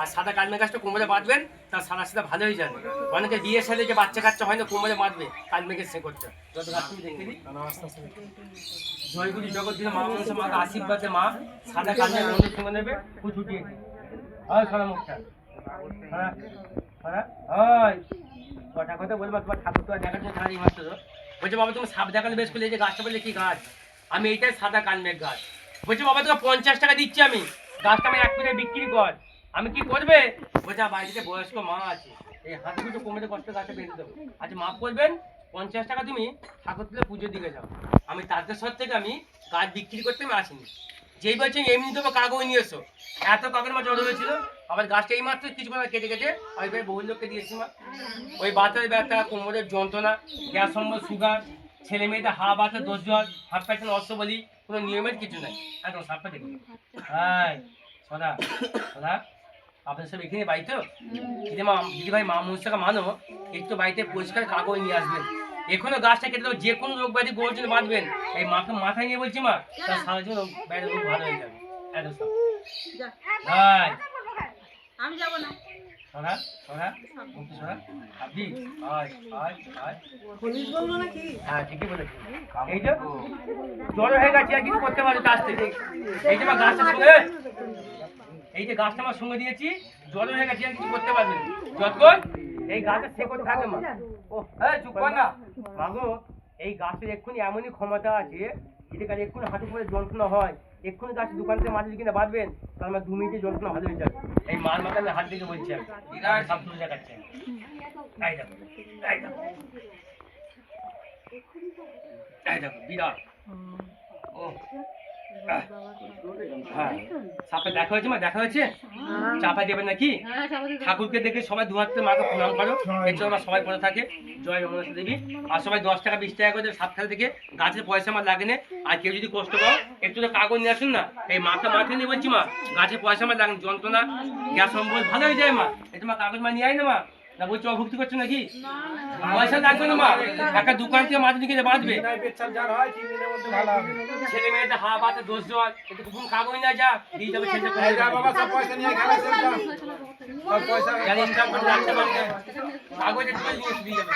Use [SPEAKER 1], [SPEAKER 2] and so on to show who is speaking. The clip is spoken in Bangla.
[SPEAKER 1] আর সাদা কালমে গাছটা কোমরে বাঁধবেন, তার সাদা সাদা হয়ে যাবে। অনেকে বিয়ের সাথে যে বাচ্চা কাচ্চা হয় না কোমরে বাঁধবে সে যত গাছ দেখে দিই জয়গুলি জগৎ দিনে মা মনসা মাকে আশীর্বাদে মা, সাদা কালমে মন্দির সঙ্গে নেবে ফুট উঠিয়েছে হয়, সাদা মুখটা। হ্যাঁ হ্যাঁ কথা বলব, তোমার ঠাকুর তো জন্য খালি মাত্র। বলছে, বাবা, তুমি সাপ দেখালে বেশ করলে যে গাছটা বললে কি গাছ? আমি, এইটাই সাদা কালমেঘ গাছ। বলছে, বাবা, তোকে পঞ্চাশ টাকা দিচ্ছি আমি। গাছটা আমি এক মিনিটে বিক্রি কর। আমি কি করবে? বলছে, আমার বাড়িতে বয়স্ক মা আছে। এই হাত দুটো কমে কষ্ট গাছটা বেঁধে দেবো। আচ্ছা মাফ করবেন, পঞ্চাশ টাকা তুমি ঠাকুর তুলে পুজোর দিকে যাও। আমি তারকেশ্বর থেকে আমি গাছ বিক্রি করতে আমি আসিনি। যেই বলছেন এমনি দেবো কাগজ নিয়ে এসো? এত কাগজ মা জড়ো হয়েছিল। আবার গাছটা এই মাত্র কিছু কথা কেটে কেটে আমি ভাই বহু লোককে দিয়েছি মা। ওই বাতের ব্যথা কোমরের যন্ত্রণা, গ্যাস সম্বল, সুগার, ছেলে মেয়েদের হা বাতে দোষ জল, হাত পাইছেন অস্ত্র বলি, কোনো নিয়মের কিছু নাই। একদম সাপটা দেখুন হ্যাঁ সদা সদা। আপনার সব এখানে বাড়ি তো দিদি মা দিদি ভাই মা মনসাকে মানো একটু বাড়িতে পরিষ্কার কাগজ নিয়ে আসবেন। এখনও গাছটা কেটে দেবো যে কোনো রোগ ব্যাধি গোড়ার জন্য বাঁধবেন। এই মাকে মাথায় নিয়ে বলছি মা তার সারা জীবন বাইরে রোগ ভালো হয়ে যাবে। একদম সব।
[SPEAKER 2] যা। আমি যাব না।
[SPEAKER 1] সোনা সোনা সোনা আপনি? আয় আয় আয়
[SPEAKER 2] পুলিশ বলব নাকি?
[SPEAKER 1] হ্যাঁ ঠিকই বলেছি এই যে জ্বর হয়ে গেছে আর কিছু করতে পারে গাছ থেকে। এই যে গাছটা এই যে গাছটা আমার সঙ্গে দিয়েছি, জল হয়ে গেছে কিছু করতে পারবে। যতক্ষণ এই গাছের শেকড় থাকে মা। ও হ্যাঁ চুপ কর না। মাগো, এই গাছের এক্ষুনি এমনই ক্ষমতা আছে যদি কাছে এক্ষুনি হাঁটু করে যন্ত্রণা হয়। এক্ষুনি গাছ দোকান থেকে মাঝে কিনে বাঁধবেন, তাহলে আমার দু মিনিটে যন্ত্রণা ভালো হয়ে যাবে। এই মার মাথা আমি হাত থেকে বলছি সব তুলে দেখাচ্ছে। এই দেখো এই দেখো। এই দেখো বিরাট ও হ্যাঁ। সাপে দেখা হয়েছে মা দেখা হয়েছে? চাপা দেবেন নাকি?
[SPEAKER 2] হ্যাঁ
[SPEAKER 1] ঠাকুরকে দেখে সবাই দু হাতে মাকে প্রণাম করো। এর জন্য সবাই পড়ে থাকে। জয় রমনাথ দেবী। আর সবাই দশ টাকা বিশ টাকা করে সাত খেলা থেকে গাছের পয়সা আমার লাগে না। আর কেউ যদি কষ্ট পাও একটু তো কাগজ নিয়ে আসুন না। এই মাকে মাঠে নিয়ে বলছি মা গাছের পয়সা আমার লাগে যন্ত্রণা গ্যাস সম্বল ভালো হয়ে যায় মা। এটা মা কাগজ মা নিয়ে আয় না মা। না বলছি অভুক্তি করছ নাকি? পয়সা লাগবে না মা। একটা দোকান থেকে মাছ নিয়ে বাঁচবে। ছেলে মেয়েদের হা বাতে দোষ দেওয়া একটু কোন কাগজ না যা। দিয়ে যাবে ছেলে কাগজে তুলে দিয়ে যাবে।